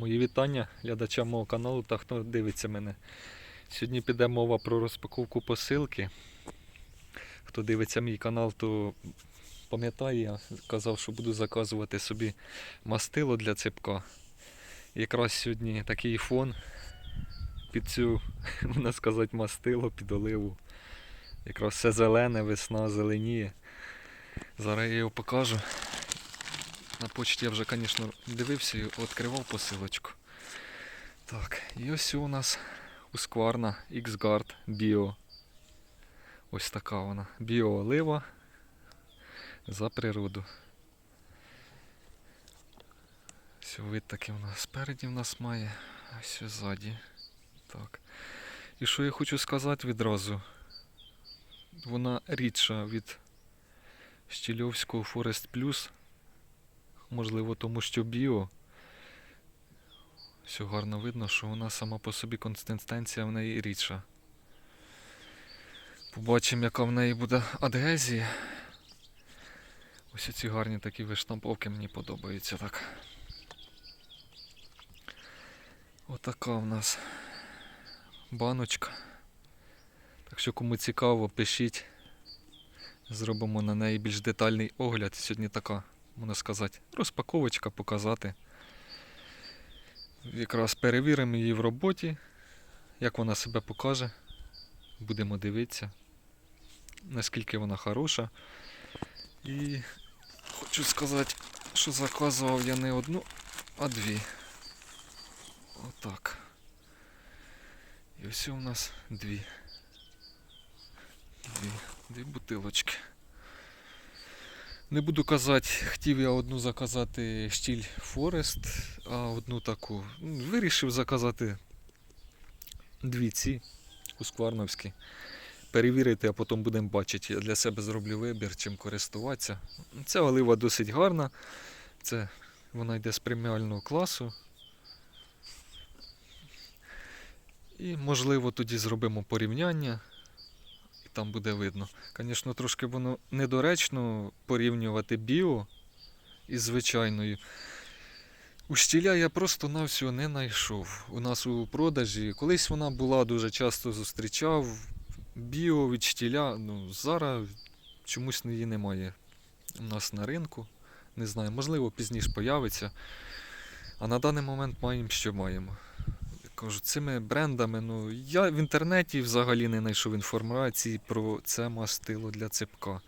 Мої вітання глядачам мого каналу та хто дивиться мене. Сьогодні піде мова про розпаковку посилки. Хто дивиться мій канал, то пам'ятає, я казав, що буду заказувати собі мастило для ципка. Якраз сьогодні такий фон під цю, можна сказати, мастило, під оливу. Якраз все зелене, весна зеленіє. Зараз я його покажу. На почті я вже, звісно, дивився і відкривав посилочку. Так, і ось у нас Husqvarna X-Guard Bio. Ось така вона. Біоолива за природу. Все, вид такий у нас спереді в нас має, а все ззаді. Так. І що я хочу сказати відразу? Вона рідша від Щільовського Forest Plus. Можливо, тому що біо. Все гарно видно, що вона сама по собі консистенція в неї рідша. Побачимо, яка в неї буде адгезія. Ось ці гарні такі виштамповки мені подобаються так. Отака в нас баночка. Так що кому цікаво, пишіть. Зробимо на неї більш детальний огляд. Сьогодні така можна сказати, розпаковочка показати. Якраз перевіримо її в роботі, як вона себе покаже. Будемо дивитися, наскільки вона хороша. І хочу сказати, що заказував я не одну, а дві. Отак. І ось у нас дві. Дві, дві бутилочки. Не буду казати, хотів я одну заказати штіль Форест, а одну таку. Ну, Вирішив заказати дві ці Husqvarnівські. Перевірити, а потім будемо бачити. Я для себе зроблю вибір, чим користуватися. Ця олива досить гарна. Це вона йде з преміального класу. І можливо тоді зробимо порівняння там буде видно. Звісно, трошки воно недоречно порівнювати біо із звичайною. У щіля я просто на всього не знайшов. У нас у продажі. Колись вона була дуже часто зустрічав. Біо від штіля, ну зараз чомусь її немає у нас на ринку. Не знаю, можливо, пізніше появиться. А на даний момент маємо, що маємо. Кажу, цими брендами, ну я в інтернеті взагалі не знайшов інформації про це мастило для ципка.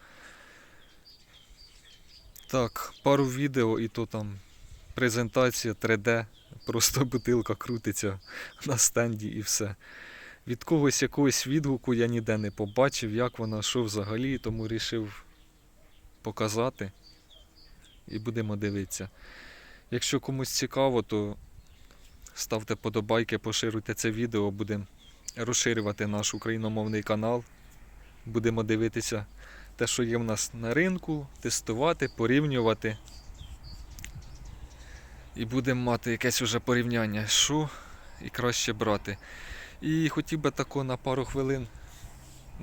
Так, пару відео і то там презентація 3D, просто бутилка крутиться на стенді і все. Від когось якогось відгуку я ніде не побачив, як вона, що взагалі, тому вирішив показати і будемо дивитися. Якщо комусь цікаво, то ставте подобайки, поширюйте це відео, будемо розширювати наш україномовний канал. Будемо дивитися те, що є в нас на ринку, тестувати, порівнювати. І будемо мати якесь уже порівняння, що і краще брати. І хотів би тако на пару хвилин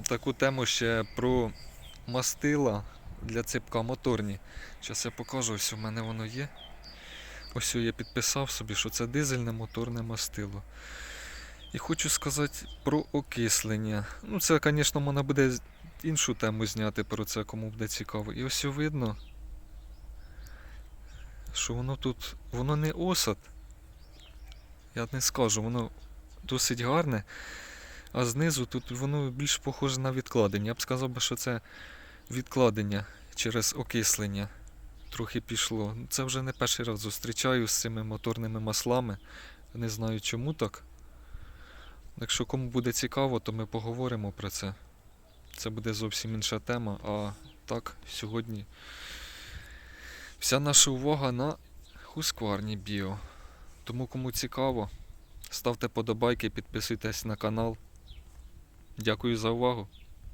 таку тему ще про мастила для ципка моторні. Зараз я покажу, ось у мене воно є. Ось я підписав собі, що це дизельне моторне мастило. І хочу сказати про окислення. Ну, це, звісно, можна буде іншу тему зняти про це, кому буде цікаво. І ось видно, що воно тут, воно не осад. Я не скажу, воно досить гарне. А знизу тут воно більш похоже на відкладення. Я б сказав що це відкладення через окислення трохи пішло. Це вже не перший раз зустрічаю з цими моторними маслами. Не знаю чому так. Якщо кому буде цікаво, то ми поговоримо про це. Це буде зовсім інша тема. А так, сьогодні вся наша увага на Husqvarna Bio. Тому кому цікаво, ставте подобайки, підписуйтесь на канал. Дякую за увагу.